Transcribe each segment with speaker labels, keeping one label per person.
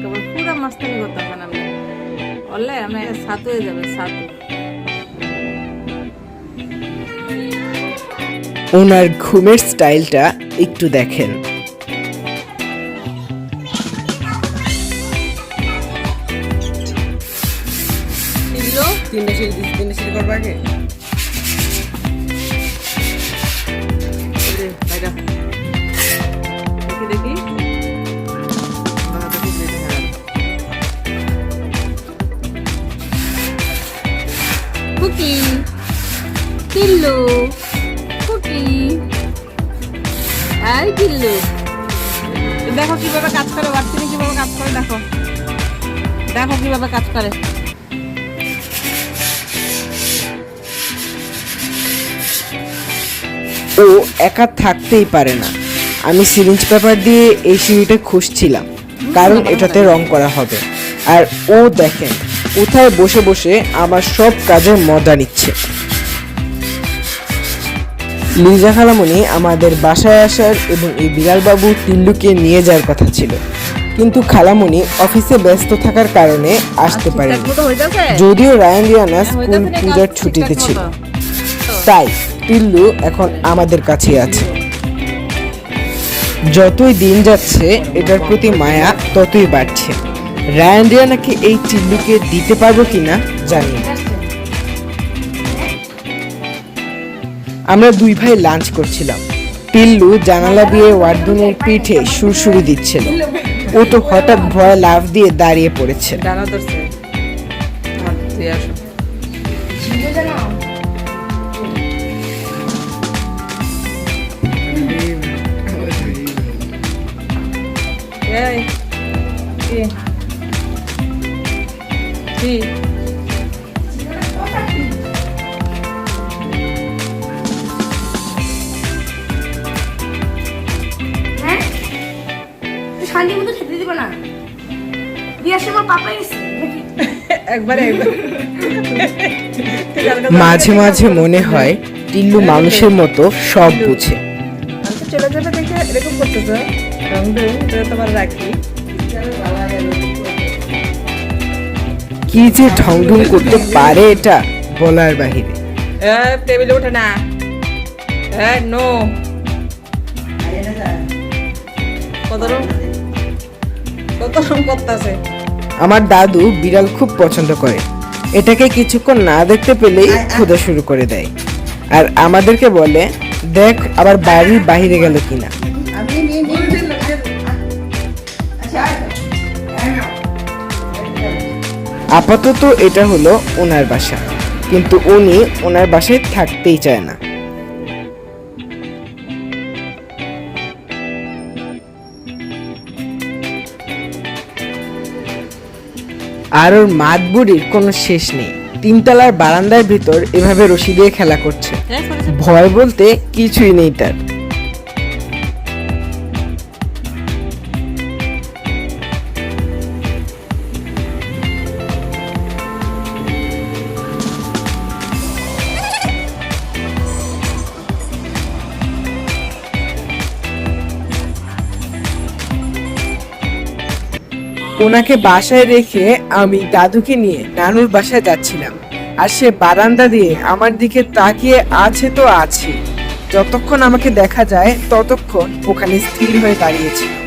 Speaker 1: কেবল পুরা মাস্তানি করতেছেন আপনি বললে আপনি সাতু হয়ে যাবে সাতু।
Speaker 2: ওনার ঘুমের স্টাইলটা একটু দেখেন। তিনটা সিঁড়ি তিনটা সিঁড়ি করব আগে?
Speaker 1: টিল্লু কুকি এই টিল্লু দেখো কীভাবে কাজ করে বাচ্চানি কীভাবে কাজ করে দেখো। দেখো কীভাবে কাজ করে।
Speaker 2: ও একা থাকতেই পারে না। আমি সিরিঞ্জ পেপার দিয়ে এই সিঁড়িটা খুঁজছিলাম কারণ এটাতে রং করা হবে। আর ও দেখেন কোথায় বসে বসে আমার সব কাজের মজা নিচ্ছে। লিজা খালামণি আমাদের বাসায় আসার এবং এই বিড়ালবাবু টিল্লুকে নিয়ে যাওয়ার কথা ছিল। কিন্তু খালামণি অফিসে ব্যস্ত থাকার কারণে আসতে পারেনি।
Speaker 1: মতো হইতাছে?
Speaker 2: যদিও রায়ান রিয়ানা স্কুল পূজার ছুটিতে ছিল। তাই টিল্লু এখন আমাদের কাছে আছে। যতই দিন যাচ্ছে এটার প্রতি মায়া ততই বাড়ছে। রায়ান রিয়ানাকে এই টিল্লুকে দিতে পারব কিনা জানি না। আমরা দুই ভাই লাঞ্চ করছিলাম। টিল্লু জানালা দিয়ে ওয়ার্ডুনের পিঠে সুরসুরি দিচ্ছিল। ও তো হঠাৎ ভয় লাফ দিয়ে দাঁড়িয়ে পড়েছে।
Speaker 1: ডানা
Speaker 3: শান্তি মতো খেতে দিব না। দিয়ে আসে আমার পাপাই
Speaker 1: একবারে একবার।
Speaker 2: মাঝে মাঝে মনে হয় টিল্লু মানুষের মতো সব বুঝে।
Speaker 1: চলে যাবে দেখে এরকম করতেছ। রং রং তোমার রাখি।
Speaker 2: কি যে ঢং ঢং করতে পারে এটা বলার বাহিরে।
Speaker 1: টেবিলে ওঠে না। নো। কত
Speaker 2: আমার দাদু বিড়াল খুব পছন্দ করে। এটাকে কিছুক্ষণ না দেখতে পেলেই খোঁজা শুরু করে দেয়। আর আমাদেরকে বলে, দেখ আবার বাড়ির বাহিরে গেল কিনা। আপাতত এটা হলো ওনার বাসা। কিন্তু উনি ওনার বাসায় থাকতেই চায় না। আর ওর মাতবুড়ির কোনো শেষ নেই। তিনতলার বারান্দার ভিতর এভাবে রশি দিয়ে খেলা করছে। ভয় বলতে কিছুই নেই তার। ওনাকে বাসায় রেখে আমি দাদুকে নিয়ে নানুর বাসায় যাচ্ছিলাম। আর সে বারান্দা দিয়ে আমার দিকে তাকিয়ে আছে তো আছে। যতক্ষণ আমাকে দেখা যায়, ততক্ষণ ওখানে স্থির হয়ে দাঁড়িয়েছে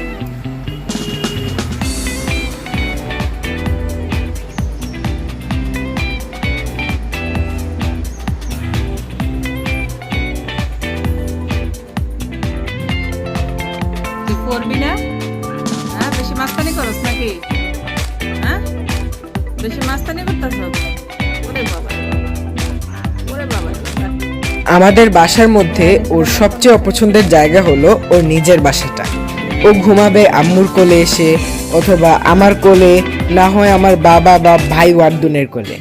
Speaker 1: হ্যাঁ?
Speaker 2: আমাদের বাসার মধ্যে ওর সবচেয়ে অপছন্দের জায়গা হলো ওর নিজের বাসাটা। ও ঘুমাবে আম্মুর কোলে এসে অথবা আমার কোলে, না হয় আমার বাবা বা ভাই ওয়ার্দুনের কোলে।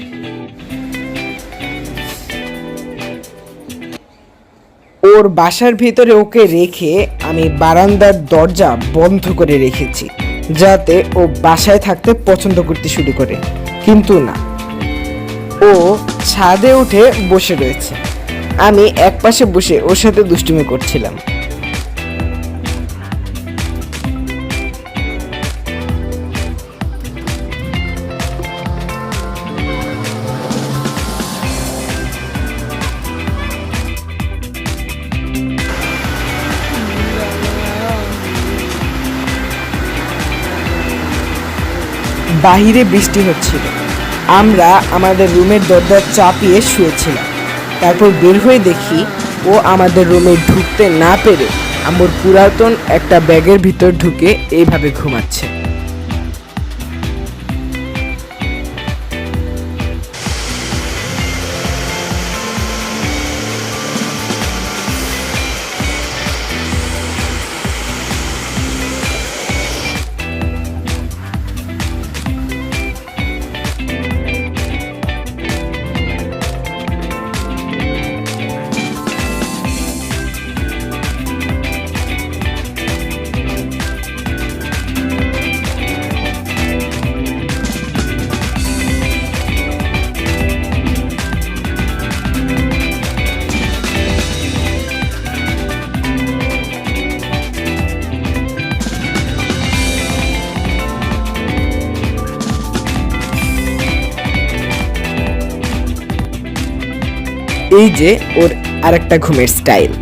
Speaker 2: ওর বাসার ভিতরে ওকে রেখে আমি বারান্দার দরজা বন্ধ করে রেখেছি। যাতে ও বাসায় থাকতে পছন্দ করতে শুরু করে। কিন্তু না। ও ছাদে উঠে বসে রয়েছে। আমি এক পাশে বসে ওর সাথে দুষ্টুমি করছিলাম। বাহিরে বৃষ্টি হচ্ছিল। আমরা আমাদের রুমের দরজা চাপিয়ে শুয়েছিলাম। তারপর বের হয়ে দেখি ও আমাদের রুমে ঢুকতে না পেরে আমার পুরাতন একটা ব্যাগের ভিতর ঢুকে এইভাবে ঘুমাচ্ছে। এই যে ওর আরেকটা ঘুমের স্টাইল।